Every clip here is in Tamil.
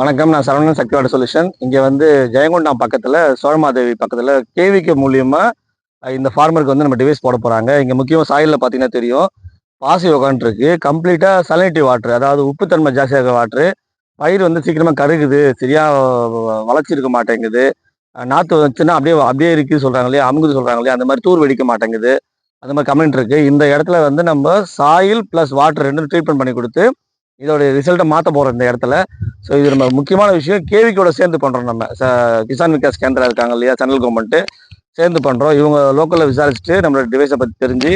வணக்கம் நான் சரவணன் சக்திவாட சொல்யூஷன் இங்கே வந்து ஜெயங்கொண்டாம் பக்கத்தில் சோழமாதேவி பக்கத்தில் கேவிக்கு மூலியமாக இந்த ஃபார்மருக்கு வந்து நம்ம டிவைஸ் போட போகிறாங்க இங்கே முக்கியமாக சாயிலில் பார்த்தீங்கன்னா தெரியும். பாசி உக்காண்ட்ருக்கு கம்ப்ளீட்டாக சலினிட்டி வாட்ரு அதாவது உப்புத்தன்மை ஜாஸ்தியாக வாட்ரு பயிர் வந்து சீக்கிரமாக கருகுது. சரியாக வளர்ச்சிருக்க வளர்ச்சி இருக்க மாட்டேங்குது நாற்று வந்துச்சுன்னா அப்படியே அப்படியே இருக்குது சொல்கிறாங்க இல்லையா? அமுகுது சொல்கிறாங்க இல்லையா? அந்த மாதிரி தூர் வெடிக்க மாட்டேங்குது. அந்த மாதிரி கமெண்ட் இருக்குது இந்த இடத்துல வந்து நம்ம சாயில் ப்ளஸ் வாட்டர் ரெண்டும் ட்ரீட்மெண்ட் பண்ணி கொடுத்து இதோடைய ரிசல்ட்டை மாற்ற போகிறோம் இந்த இடத்துல. ஸோ இது நம்ம முக்கியமான விஷயம். கேவிக்கோட சேர்ந்து பண்ணுறோம் நம்ம. ச- கிசான் விகாஸ் கேந்திரா இருக்காங்க இல்லையா? சென்ட்ரல் கவர்மெண்ட்டு சேர்ந்து பண்ணுறோம் இவங்க லோக்கலில் விசாரிச்சுட்டு நம்மளோட டிவைஸை பற்றி தெரிஞ்சு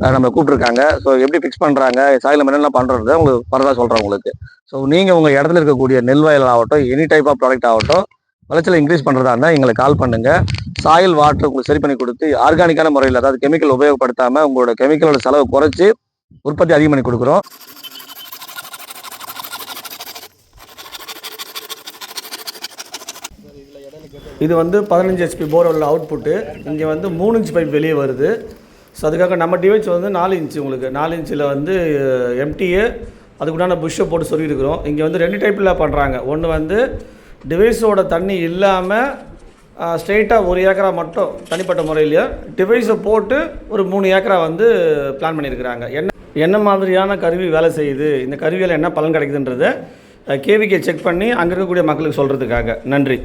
நம்ம நம்மளை கூப்பிட்ருக்காங்க ஸோ எப்படி ஃபிக்ஸ் பண்ணுறாங்க சாயில் என்னெல்லாம் பண்ணுறது உங்களுக்கு பரவாயில்ல சொல்கிறேன் உங்களுக்கு. ஸோ நீங்கள் உங்கள் இடத்துல இருக்கக்கூடிய நெல் வயல் ஆகட்டும் எனி டைப் ஆஃப் ப்ராடக்ட் ஆகட்டும் விளைச்சலை இன்க்ரீஸ் பண்ணுறதா இருந்தால் எங்களுக்கு கால் பண்ணுங்கள் சாயில் வாட்டர் உங்களுக்கு சரி பண்ணி கொடுத்து ஆர்கானிக்கான முறையில் அதாவது கெமிக்கல் உபயோகப்படுத்தாமல் உங்களோட கெமிக்கலோட செலவை குறைச்சி உற்பத்தி அதிகம் பண்ணி கொடுக்குறோம். இது வந்து பதினஞ்சு ஹெச்பி போர்வெல் அவுட்புட்டு இங்கே வந்து மூணு இன்ச் பைப் வெளியே வருது. ஸோ அதுக்காக நம்ம டிவைஸ் வந்து நாலு இன்ச்சு உங்களுக்கு. நாலு இன்ச்சில் வந்து uh, எம்டிஏ அதுக்குண்டான புஷ்ஷை போட்டு சொல்லியிருக்கிறோம். இங்கே வந்து ரெண்டு டைப்பில் பண்ணுறாங்க ஒன்று வந்து டிவைஸோட தண்ணி இல்லாமல் ஸ்ட்ரெயிட்டாக uh, ஒரு ஏக்கரா மட்டும் தனிப்பட்ட முறையிலேயே டிவைஸை போட்டு ஒரு மூணு ஏக்கரா வந்து பிளான் பண்ணியிருக்கிறாங்க. என்ன என்ன மாதிரியான கருவி வேலை செய்யுது? இந்த கருவியில் என்ன பலன் கிடைக்குதுன்றதை கேவிகே uh, செக் பண்ணி அங்கே இருக்கக்கூடிய மக்களுக்கு சொல்கிறதுக்காக நன்றி.